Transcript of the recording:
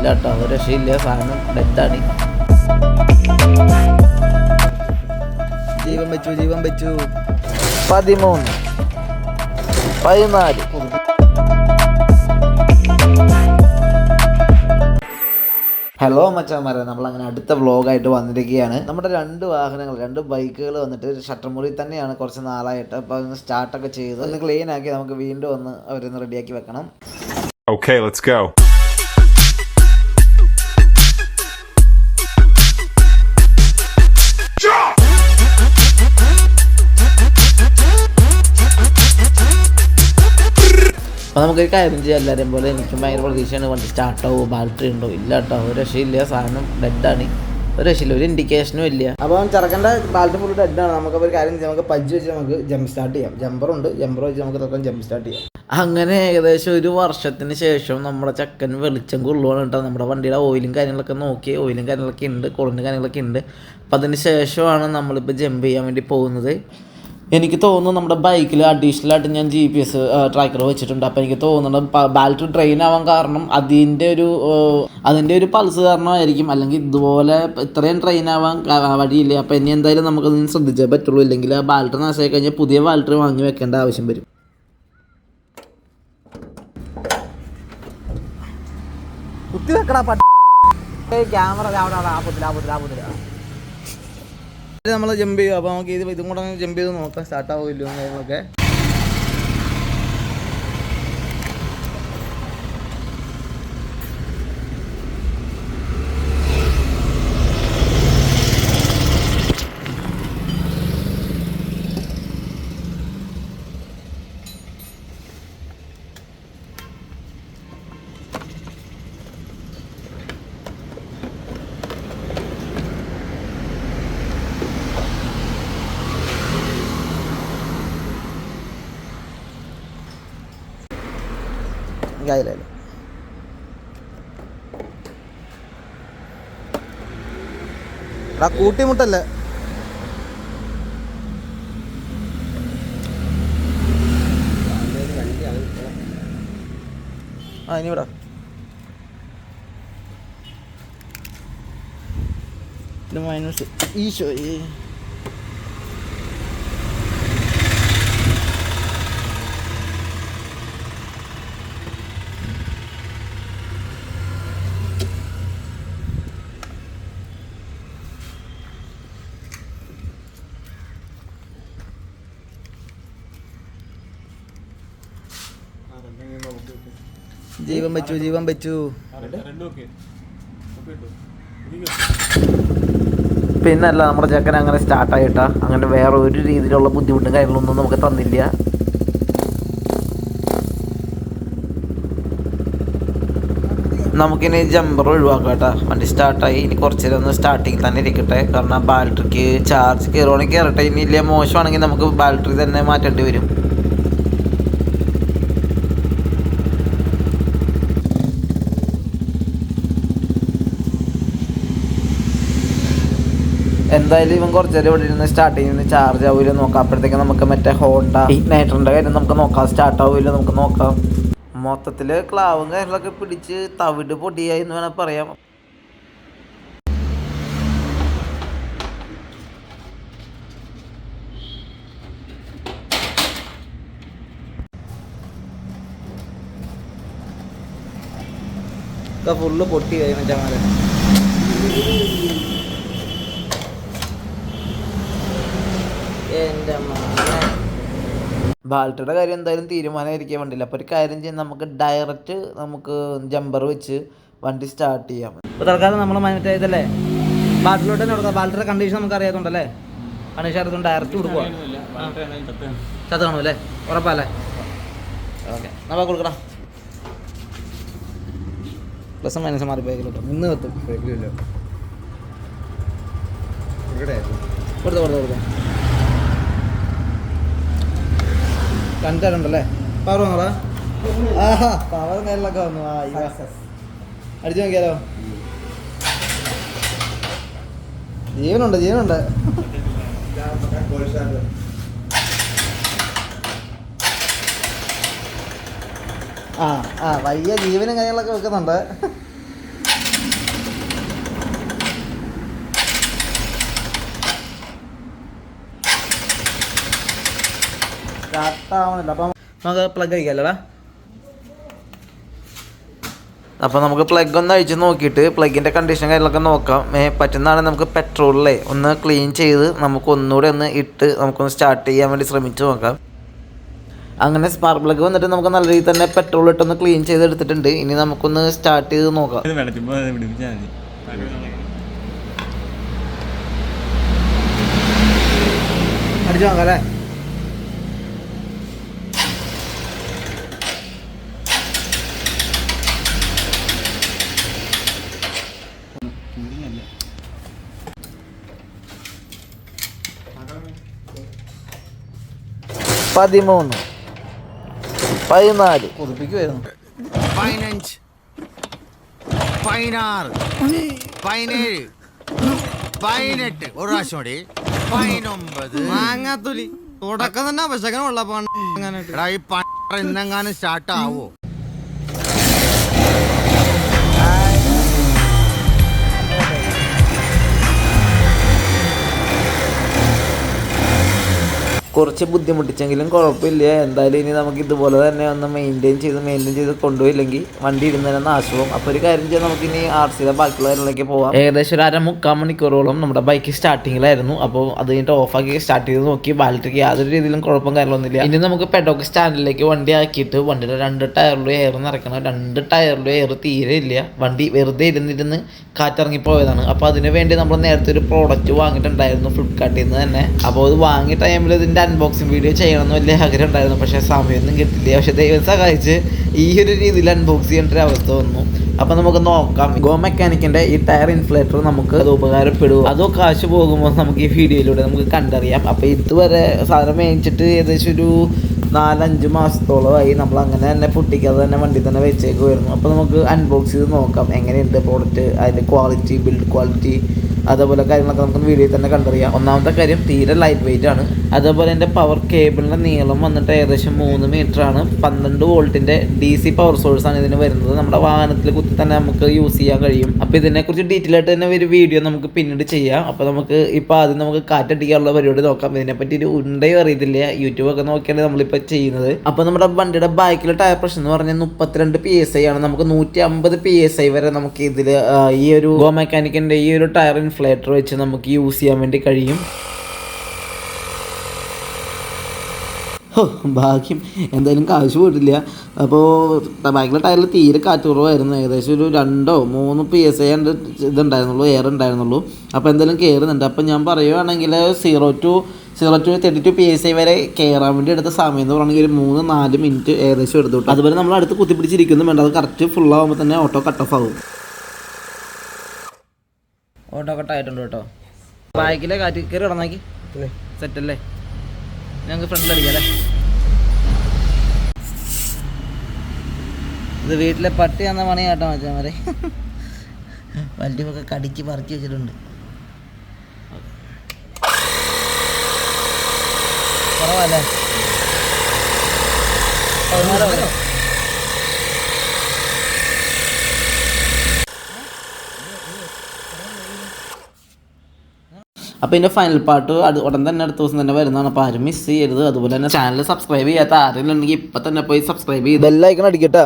ഇല്ല കേട്ടോ ഒരു രക്ഷയില്ല. സാധനം ഡെഡാണ്. ജീവൻ വെച്ചു ജീവൻ വെച്ചു. പതിമൂന്ന്. പതിനാല്. ഹലോ മച്ചാന്മാരെ നമ്മൾ അങ്ങനെ അടുത്ത വ്ളോഗായിട്ട് വന്നിരിക്കുകയാണ്. നമ്മുടെ രണ്ട് വാഹനങ്ങൾ രണ്ട് ബൈക്കുകൾ വന്നിട്ട് ഷട്ടർമുറി തന്നെയാണ് കുറച്ച് നാളായിട്ട്. അപ്പോൾ അതൊന്ന് സ്റ്റാർട്ടൊക്കെ ചെയ്ത് ഒന്ന് ക്ലീൻ ആക്കി നമുക്ക് വീണ്ടും ഒന്ന് അവരൊന്ന് റെഡിയാക്കി വെക്കണം. Okay let's go. അപ്പോൾ നമുക്കൊരു കാര്യം ചെയ്യാം. എല്ലാവരെയും പോലെ എനിക്കും ഭയങ്കര പ്രതീക്ഷയാണ്. വണ്ടി സ്റ്റാർട്ടാവോ ബാറ്ററി ഉണ്ടോ? ഇല്ല കേട്ടോ ഒരു രക്ഷയില്ല. സാധനം ഡെഡാണ് ഒരു രക്ഷയില്ല. ഒരു ഇൻഡിക്കേഷനും ഇല്ല. അപ്പം ചെറുക്കന്റെ ബാറ്ററി ഫുൾ ഡെഡാണ് നമുക്ക് ഒരു കാര്യം ചെയ്യാം. നമുക്ക് പജ്ജ് വെച്ച് നമുക്ക് ജമ്പ് സ്റ്റാർട്ട് ചെയ്യാം. ജമ്പറുണ്ട് ജമ്പർ വെച്ച് നമുക്ക് തൽക്കാലം ജമ്പ് സ്റ്റാർട്ട് ചെയ്യാം. അങ്ങനെ ഏകദേശം ഒരു വർഷത്തിന് ശേഷം നമ്മുടെ ചക്കൻ വെളിച്ചം കൊള്ളുവാണ് കേട്ടോ നമ്മുടെ വണ്ടിയുടെ ഓയിലും കാര്യങ്ങളൊക്കെ നോക്കി. ഓയിലും കാര്യങ്ങളൊക്കെ ഉണ്ട്. കൊളിന്റെ കാര്യങ്ങളൊക്കെ ഉണ്ട്. അപ്പം അതിന് ശേഷമാണ് നമ്മളിപ്പോൾ ജമ്പ് ചെയ്യാൻ വേണ്ടി പോകുന്നത്. എനിക്ക് തോന്നുന്നു നമ്മുടെ ബൈക്കിൽ അഡീഷണൽ ആയിട്ട് ഞാൻ ജി പി എസ് ട്രാക്കർ വെച്ചിട്ടുണ്ട്. അപ്പോൾ എനിക്ക് തോന്നുന്നുണ്ട് ബാലറ്റ് ട്രെയിൻ ആവാൻ കാരണം അതിന്റെ ഒരു അതിന്റെ ഒരു പൾസ് കാരണമായിരിക്കും. അല്ലെങ്കിൽ ഇതുപോലെ ഇത്രയും ട്രെയിൻ ആവാൻ വഴിയില്ല. അപ്പോൾ ഇനി എന്തായാലും നമുക്കതൊന്ന് ശ്രദ്ധിച്ചേ പറ്റുള്ളൂ. ഇല്ലെങ്കിൽ ആ ബാലറ്റ് നാശമായി കഴിഞ്ഞാൽ പുതിയ ബാലറ്റ് വാങ്ങി വെക്കേണ്ട ആവശ്യം വരും. കുത്തി വെക്കടാ ക്യാമറ അവിടെ ആപത്തില്ല നമ്മൾ ജമ്പ് ചെയ്യും അപ്പോൾ നമുക്ക് ഇത് ഇതും കൂടെ ജമ്പ് ചെയ്ത് നോക്കാം. സ്റ്റാർട്ട് ആവില്ലോ കാര്യങ്ങളൊക്കെ. ഇതായില്ലല്ലോ എടാ കൂട്ടിമുട്ടല്ലേ? ആ ഇനി വിടാ. മൈനസ് ഈശോ ഈ ജീവൻ വെച്ചു ജീവൻ വെച്ചു. പിന്നല്ല നമ്മുടെ ചെക്കൻ അങ്ങനെ സ്റ്റാർട്ടായിട്ടാ അങ്ങനെ വേറെ ഒരു രീതിയിലുള്ള ബുദ്ധിമുട്ടും കാര്യങ്ങളൊന്നും നമുക്ക് തന്നില്ല. നമുക്കിനി ജമ്പർ ഒഴിവാക്കാം കേട്ടോ വണ്ടി സ്റ്റാർട്ടായി ഇനി കുറച്ച് നേരം ഒന്ന് സ്റ്റാർട്ടിങ്ങിൽ തന്നെ ഇരിക്കട്ടെ. കാരണം ബാറ്ററിക്ക് ചാർജ് കയറുവാണെങ്കിൽ കയറട്ടെ ഇനി ഇല്ല മോശമാണെങ്കിൽ നമുക്ക് ബാറ്ററി തന്നെ മാറ്റേണ്ടി വരും. എന്തായാലും ഇവൻ കുറച്ച് നേരം ഇവിടെ ഇരുന്ന് സ്റ്റാർട്ടിങ്ങിൽ നിന്ന് ചാർജ് ആവില്ല നോക്കാം. അപ്പോഴത്തേക്ക് നമുക്ക് മറ്റേ ഹോണ്ട നൈട്രന്റെ കാര്യം നമുക്ക് നോക്കാം. സ്റ്റാർട്ട് ആവില്ല നമുക്ക് നോക്കാം. മൊത്തത്തിൽ ക്ലാവും കാര്യങ്ങളൊക്കെ പിടിച്ച് തവിട് പൊടിയായി എന്ന് വേണമെങ്കിൽ പറയാം. ഫുള്ള് പൊട്ടി ചമാര എന്റെ ബാൽട്ടയുടെ കാര്യം എന്തായാലും തീരുമാനമായിരിക്കാൻ വേണ്ടിയില്ല. അപ്പോൾ ഒരു കാര്യം ചെയ്യാൻ നമുക്ക് ഡയറക്റ്റ് നമുക്ക് ജമ്പർ വെച്ച് വണ്ടി സ്റ്റാർട്ട് ചെയ്യാം. അപ്പോൾ തൽക്കാലം നമ്മൾ മറ്റേ ഇതല്ലേ? ബാൽട്ടിലോട്ട് തന്നെ കൊടുക്കാം. ബാൽട്ടിയുടെ കണ്ടീഷൻ നമുക്ക് അറിയാത്തതുണ്ടല്ലേ കണ്ടീഷൻ അറിയാത്തതുകൊണ്ട് ഡയറക്റ്റ് കൊടുക്കുക ചത്ത് കാണും അല്ലേ? ഉറപ്പല്ലേ? ഓക്കെ. നമ്മൾ കൊടുക്കണം പ്ലസ് മൈനസ് മാറി ബൈക്കിലോട്ട് നിന്ന് കത്തും. കൊടുത്തു കൊടുത്തു കൊടുത്തു. കണ്ടിട്ടുണ്ടല്ലേ? പവർ വന്നോടാ. ആഹാ പവർ നേരിലൊക്കെ വന്നു. ആ. അടിച്ചു നോക്കിയാലോ? ജീവനുണ്ട് ജീവനുണ്ട്. ആ ആ വലിയ ജീവനും കാര്യങ്ങളൊക്കെ വെക്കുന്നുണ്ട്. അപ്പം നമുക്ക് പ്ലഗ് അടിക്കാമല്ലോടാ അപ്പോൾ നമുക്ക് പ്ലഗ് ഒന്ന് അഴിച്ച് നോക്കിയിട്ട് പ്ലഗിന്റെ കണ്ടീഷൻ കാര്യങ്ങളൊക്കെ നോക്കാം. പറ്റുന്നതാണ് നമുക്ക് പെട്രോളിലെ ഒന്ന് ക്ലീൻ ചെയ്ത് നമുക്ക് ഒന്നുകൂടെ ഒന്ന് ഇട്ട് നമുക്കൊന്ന് സ്റ്റാർട്ട് ചെയ്യാൻ വേണ്ടി ശ്രമിച്ചു നോക്കാം. അങ്ങനെ സ്പാർക്ക് പ്ലഗ് വന്നിട്ട് നമുക്ക് നല്ല രീതിയിൽ തന്നെ പെട്രോൾ ഇട്ടൊന്ന് ക്ലീൻ ചെയ്ത് എടുത്തിട്ടുണ്ട് ഇനി നമുക്കൊന്ന് സ്റ്റാർട്ട് ചെയ്ത് നോക്കാം. അടിച്ചു നോക്കാം അല്ലേ? പതിമൂന്ന്. പതിനാല്. പുതുപ്പിക്കുമായിരുന്നു പതിനഞ്ച്. പതിനാറ്. പതിനേഴ്. പതിനെട്ട്. ഒരു പ്രാവശ്യം കൂടി. പതിനൊമ്പത്. മാങ്ങാത്തൊലി. തുടക്കം തന്നെ പക്ഷെ ഉള്ള ഈ പ ഇന്നെങ്ങാനും സ്റ്റാർട്ട് ആവോ? കുറച്ച് ബുദ്ധിമുട്ടിച്ചെങ്കിലും കുഴപ്പമില്ല. എന്തായാലും ഇനി നമുക്ക് ഇതുപോലെ തന്നെ ഒന്ന് മെയിന്റെയിൻ ചെയ്ത് മെയിന്റെയിൻ ചെയ്ത് കൊണ്ടുപോയില്ലെങ്കിൽ വണ്ടി ഇരുന്നതിന് നാശവും. അപ്പോൾ ഒരു കാര്യം ചെയ്യാം നമുക്ക് ഇനി ആർ സി ബാക്കിയുള്ള കാര്യങ്ങളിലേക്ക് പോവാം. ഏകദേശം ഒരു അര മുക്കാൽ മണിക്കൂറോളം നമ്മുടെ ബൈക്ക് സ്റ്റാർട്ടിങ്ങിലായിരുന്നു അപ്പോൾ അത് കഴിഞ്ഞിട്ട് ഓഫാക്കി സ്റ്റാർട്ട് ചെയ്ത് നോക്കി. ബാലറ്റിക്ക് യാതൊരു രീതിയിലും കുഴപ്പം കാര്യമൊന്നുമില്ല ഇനി നമുക്ക് പെഡോക്ക് സ്റ്റാൻഡിലേക്ക് വണ്ടി ആക്കിയിട്ട് വണ്ടിയുടെ രണ്ട് ടയറിലും എയർ നിറയ്ക്കണം. രണ്ട് ടയറിലും എയർ തീരെ ഇല്ല. വണ്ടി വെറുതെ ഇരുന്നിരുന്ന് കാറ്റിറങ്ങി പോയതാണ് അപ്പോൾ അതിന് വേണ്ടി നമ്മൾ നേരത്തെ ഒരു പ്രോഡക്റ്റ് വാങ്ങിയിട്ടുണ്ടായിരുന്നു ഫ്ലിപ്കാർട്ടിൽ നിന്ന് തന്നെ. അപ്പോൾ അത് വാങ്ങിയ ടൈമിൽ ഇതിന്റെ അൺബോക്സിങ് വീഡിയോ ചെയ്യണമെന്ന് വലിയ ആഗ്രഹം ഉണ്ടായിരുന്നു പക്ഷേ സമയമൊന്നും കിട്ടില്ല പക്ഷേ ദൈവം സഹായിച്ച് ഈ ഒരു രീതിയിൽ അൺബോക്സ് ചെയ്യേണ്ട ഒരു അവസ്ഥ വന്നു. അപ്പോൾ നമുക്ക് നോക്കാം. ഗോ മെക്കാനിക്കിന്റെ ഈ ടയർ ഇൻഫ്ലേറ്റർ നമുക്ക് അത് ഉപകാരപ്പെടും അതോ കാശ് പോകുമ്പോൾ നമുക്ക് ഈ വീഡിയോയിലൂടെ നമുക്ക് കണ്ടറിയാം. അപ്പോൾ ഇതുവരെ സാധനം മേടിച്ചിട്ട് ഏകദേശം ഒരു നാലഞ്ച് മാസത്തോളമായി നമ്മൾ അങ്ങനെ തന്നെ പൊട്ടിക്കാതെ തന്നെ വണ്ടി തന്നെ വെച്ചേക്കുമായിരുന്നു അപ്പോൾ നമുക്ക് അൺബോക്സ് ചെയ്ത് നോക്കാം. എങ്ങനെയുണ്ട് പ്രോഡക്റ്റ് അതിന്റെ ക്വാളിറ്റി ബിൽഡ് ക്വാളിറ്റി അതേപോലെ കാര്യങ്ങളൊക്കെ നമുക്ക് വീഡിയോയിൽ തന്നെ കണ്ടറിയാം. ഒന്നാമത്തെ കാര്യം തീരെ ലൈറ്റ് വെയിറ്റ് ആണ്. അതേപോലെ എന്റെ പവർ കേബിളിന്റെ നീളം വന്നിട്ട് ഏകദേശം മൂന്ന് മീറ്റർ ആണ്. പന്ത്രണ്ട് വോൾട്ടിന്റെ ഡി സി പവർ സോഴ്സ് ആണ് ഇതിന് വരുന്നത്. നമ്മുടെ വാഹനത്തിൽ കുത്തി തന്നെ നമുക്ക് യൂസ് ചെയ്യാൻ കഴിയും. അപ്പോൾ ഇതിനെക്കുറിച്ച് ഡീറ്റെയിൽ ആയിട്ട് തന്നെ ഒരു വീഡിയോ നമുക്ക് പിന്നീട് ചെയ്യാം. അപ്പോൾ നമുക്ക് ഇപ്പോൾ ആദ്യം നമുക്ക് കാറ്റടിക്കാനുള്ള പരിപാടി നോക്കാം. ഇതിനെപ്പറ്റി ഒരു ഉണ്ടയോ അറിയത്തില്ല. യൂട്യൂബൊക്കെ നോക്കിയാണ് നമ്മളിപ്പോൾ ചെയ്യുന്നത്. അപ്പോൾ നമ്മുടെ വണ്ടിയുടെ ബാക്കിലെ ടയർ പ്രഷർ എന്ന് പറഞ്ഞാൽ മുപ്പത്തിരണ്ട് പി എസ് ഐ ആണ്. നമുക്ക് നൂറ്റി അമ്പത് പി എസ് ഐ വരെ നമുക്ക് ഇതിൽ ഈ ഒരു ഗോ മെക്കാനിക്കിന്റെ ഈ ഒരു ടയർ ഇൻഫ്ലേറ്റർ വെച്ച് നമുക്ക് യൂസ് ചെയ്യാൻ വേണ്ടി കഴിയും. ഭാഗ്യം. എന്തായാലും കാശ് പോയിട്ടില്ല. അപ്പോൾ ബാക്കിലെ ടയറിൽ തീരെ കാറ്റ് കുറവായിരുന്നു. ഏകദേശം ഒരു രണ്ടോ മൂന്ന് പി എസ് ഐ ഉണ്ട് ഇതുണ്ടായിരുന്നുള്ളൂ എയർ ഉണ്ടായിരുന്നുള്ളൂ. അപ്പോൾ എന്തായാലും കയറുന്നുണ്ട് അപ്പോൾ ഞാൻ പറയുവാണെങ്കിൽ zero two zero two thirty two P S I വരെ കയറാൻ വേണ്ടി എടുത്ത സമയം എന്ന് പറയുകയാണെങ്കിൽ ഒരു മൂന്ന് നാല് മിനിറ്റ് ഏകദേശം എടുത്തു. അതുപോലെ നമ്മൾ അടുത്ത് കുത്തിപ്പിടിച്ചിരിക്കുന്നു. വേണ്ട അത് കറക്റ്റ് ഫുള്ളാകുമ്പോൾ തന്നെ ഓട്ടോ കട്ട് ഓഫ് ആകും ഓട്ടോ കട്ടായിട്ടുണ്ട് കേട്ടോ. ബാക്കിലെ കാറ്റ് കയറി കിടന്നാക്കി സെറ്റ് അല്ലേ ഞങ്ങൾക്ക് ഫ്രണ്ടിൽ അടിക്കാം അല്ലേ? ഇത് വീട്ടിലെ പട്ടി എന്ന പണി കേട്ടോ മച്ചാമാരെ വണ്ടിയൊക്കെ കടിച്ച് പറിച്ച് വെച്ചിട്ടുണ്ട്. കുറവല്ലേ? അപ്പോൾ ഇതിന്റെ ഫൈനൽ പാർട്ട് ഉടൻ തന്നെ അടുത്ത ദിവസം തന്നെ വരുന്നതാണ്. അപ്പോൾ ആരും മിസ് ചെയ്യരുത്. അതുപോലെ തന്നെ ചാനൽ സബ്സ്ക്രൈബ് ചെയ്യാത്ത ആരെങ്കിലും ഉണ്ടെങ്കിൽ ഇപ്പം തന്നെ പോയി സബ്സ്ക്രൈബ് ചെയ്ത് ബെല്ലൈക്കൺ അടിക്കട്ടാ.